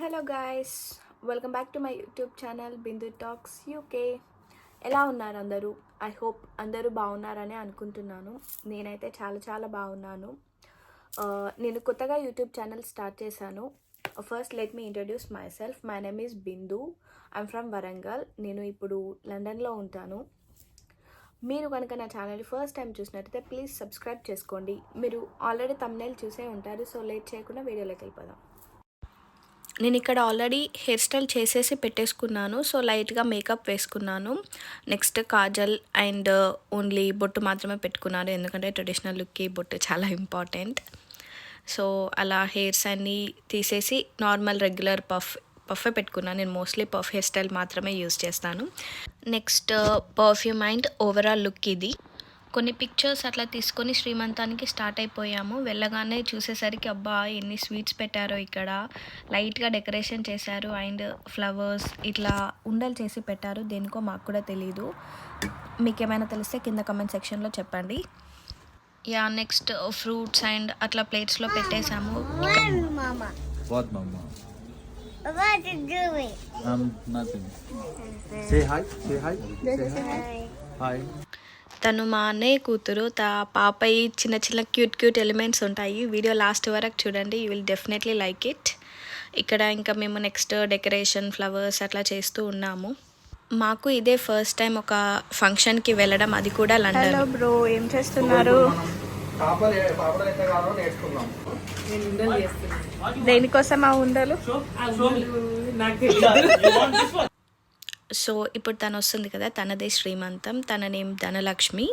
Hello guys welcome back to my YouTube channel Bindu talks UK. ఎలా ఉన్నారు అందరూ? I hope అందరూ బాగున్నారని అనుకుంటున్నాను. నేనైతే చాలా చాలా బాగున్నాను. నేను కొత్తగా యూట్యూబ్ ఛానల్ స్టార్ట్ చేశాను. First let me introduce myself my name is Bindu. I'm from Warangal. నేను ఇప్పుడు లండన్లో ఉంటాను. మీరు కనుక నా ఛానల్ ఫస్ట్ టైం చూసినట్టయితే ప్లీజ్ సబ్స్క్రైబ్ చేసుకోండి. మీరు ఆల్రెడీ తమ్నేల్ చూసే ఉంటారు సో లేట్ చేయకుండా వీడియోలోకి వెళ్ళిపోదాం. నేను ఇక్కడ ఆల్రెడీ హెయిర్ స్టైల్ చేసేసి పెట్టేసుకున్నాను. సో లైట్గా మేకప్ వేసుకున్నాను. నెక్స్ట్ కాజల్ అండ్ ఓన్లీ బొట్టు మాత్రమే పెట్టుకున్నాను. ఎందుకంటే ట్రెడిషనల్ లుక్కి బొట్టు చాలా ఇంపార్టెంట్ సో అలా హెయిర్స్ అన్నీ తీసేసి నార్మల్ రెగ్యులర్ పఫ్ పఫే పెట్టుకున్నాను. నేను మోస్ట్లీ పఫ్ హెయిర్ స్టైల్ మాత్రమే యూస్ చేస్తాను. Next perfume and overall look ఇది. కొన్ని పిక్చర్స్ అట్లా తీసుకొని శ్రీమంతానికి స్టార్ట్ అయిపోయాము వెళ్ళగానే చూసేసరికి అబ్బా ఎన్ని స్వీట్స్ పెట్టారో ఇక్కడ లైట్గా డెకరేషన్ చేశారు అండ్ ఫ్లవర్స్ ఇట్లా ఉండలు చేసి పెట్టారు దేనికో మాకు కూడా తెలియదు మీకు ఏమైనా తెలిస్తే కింద కమెంట్ సెక్షన్లో చెప్పండి యా నెక్స్ట్ ఫ్రూట్స్ అండ్ అట్లా ప్లేట్స్లో పెట్టేశాము. What, Mama? What you doing? Um, nothing. Say hi. Say hi. Say hi. Hi. తను మా అన్నయ్య కూతురు తా పాపై చిన్న చిన్న క్యూట్ క్యూట్ ఎలిమెంట్స్ ఉంటాయి. వీడియో లాస్ట్ వరకు చూడండి. You will definitely like it. ఇక్కడ ఇంకా మేము నెక్స్ట్ డెకరేషన్ ఫ్లవర్స్ అట్లా చేస్తూ ఉన్నాము. మాకు ఇదే ఫస్ట్ టైం ఒక ఫంక్షన్కి వెళ్ళడం. అది కూడా లండన్. హలో బ్రో ఏం చేస్తున్నారు? దేనికోసం ఆ ఉండలు? సో ఇప్పుడు తను వస్తుంది కదా తనదే శ్రీమంతం. తన నేమ్ ధనలక్ష్మి.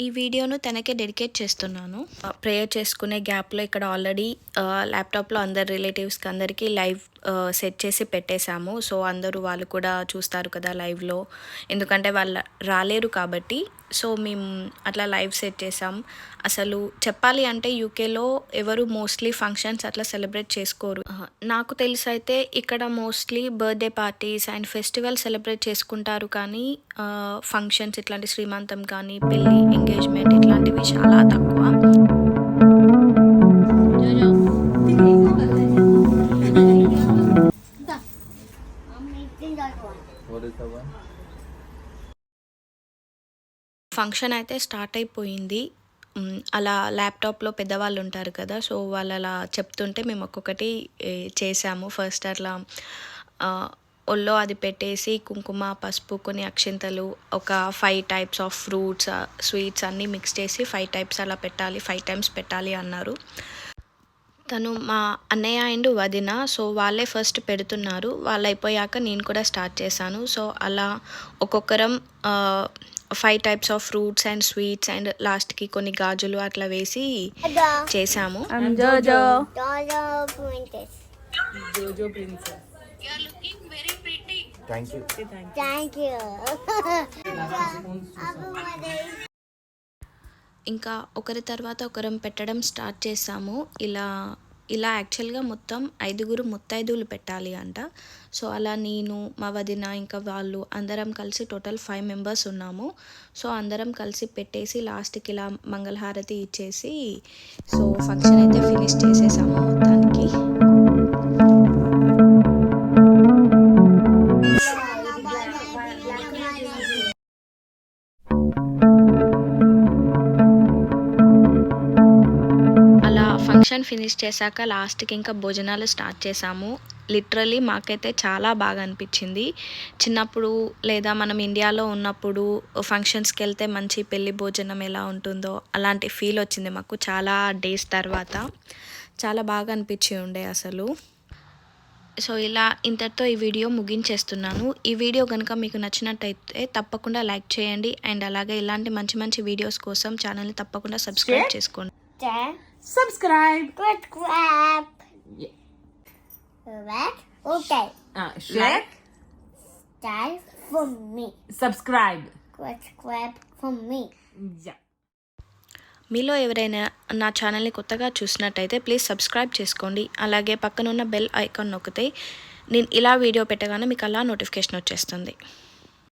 ఈ వీడియోను తనకే డెడికేట్ చేస్తున్నాను. ప్రేయర్ చేసుకునే గ్యాప్లో ఇక్కడ ఆల్రెడీ ల్యాప్టాప్లో అందరి రిలేటివ్స్కి అందరికీ లైవ్ సెట్ చేసి పెట్టేశాము. సో అందరూ వాళ్ళు కూడా చూస్తారు కదా లైవ్లో. ఎందుకంటే వాళ్ళు రాలేరు కాబట్టి. సో మేము అట్లా లైవ్ సెట్ చేసాం అసలు చెప్పాలి అంటే యూకేలో ఎవరు మోస్ట్లీ ఫంక్షన్స్ అట్లా సెలబ్రేట్ చేసుకోరు. నాకు తెలిసి అయితే ఇక్కడ mostly birthday parties and festival celebrate చేసుకుంటారు కానీ ఫంక్షన్స్ ఇట్లాంటి శ్రీమంతం కానీ పెళ్ళి ఎంగేజ్మెంట్ ఇట్లాంటివి చాలా తక్కువ. ఫంక్షన్ అయితే స్టార్ట్ అయిపోయింది. అలా ల్యాప్టాప్లో పెద్దవాళ్ళు ఉంటారు కదా సో వాళ్ళు అలా చెప్తుంటే మేము ఒక్కొక్కటి చేసాము. ఫస్ట్ అట్లా ఒళ్ళో అది పెట్టేసి కుంకుమ పసుపు కొన్ని అక్షింతలు ఒక five types of fruits sweets అన్నీ మిక్స్ చేసి ఫైవ్ టైప్స్ అలా పెట్టాలి ఫైవ్ టైమ్స్ పెట్టాలి అన్నారు. తను మా అన్నయ్య అండ్ వదిన సో వాళ్ళే ఫస్ట్ పెడుతున్నారు. వాళ్ళు అయిపోయాక నేను కూడా స్టార్ట్ చేశాను. సో అలా ఒక్కొక్కరం five types of fruits and sweets and లాస్ట్కి కొన్ని గాజులు అట్లా వేసి. చేసాము ఇంకా ఒకరి తర్వాత ఒకరం పెట్టడం స్టార్ట్ చేసాము ఇలా ఇలా యాక్చువల్గా మొత్తం ఐదుగురు ముత్తైదువులు పెట్టాలి అంట. సో అలా నేను మా వదిన ఇంకా వాళ్ళు అందరం కలిసి టోటల్ ఫైవ్ మెంబర్స్ ఉన్నాము. సో అందరం కలిసి పెట్టేసి లాస్ట్కి ఇలా మంగళహారతి ఇచ్చేసి సో ఫంక్షన్ అయితే ఫినిష్ చేసేసాము మొత్తం. ఫంక్షన్ ఫినిష్ చేశాక లాస్ట్కి ఇంకా భోజనాలు స్టార్ట్ చేసాము లిటరలీ మాకైతే చాలా బాగా అనిపించింది. చిన్నప్పుడు లేదా మనం ఇండియాలో ఉన్నప్పుడు ఫంక్షన్స్కి వెళ్తే మంచి పెళ్ళి భోజనం ఎలా ఉంటుందో అలాంటి ఫీల్ వచ్చింది మాకు చాలా డేస్ తర్వాత. చాలా బాగా అనిపించి ఉండే అసలు. సో ఇలా ఇంతటితో ఈ వీడియో ముగించేస్తున్నాను. ఈ వీడియో కనుక మీకు నచ్చినట్టయితే తప్పకుండా లైక్ చేయండి. అండ్ అలాగే ఇలాంటి మంచి మంచి వీడియోస్ కోసం ఛానల్ని తప్పకుండా సబ్స్క్రైబ్ చేసుకోండి. Subscribe. Right? Okay. uh, share That for me. subscribe grab for me. yeah మీలో ఎవరైనా నా ఛానల్ని కొత్తగా చూసినట్టయితే ప్లీజ్ సబ్స్క్రైబ్ చేసుకోండి అలాగే పక్కనున్న బెల్ ఐకాన్ నొక్కితే నేను ఇలా వీడియో పెట్టగానే మీకు అలా నోటిఫికేషన్ వచ్చేస్తుంది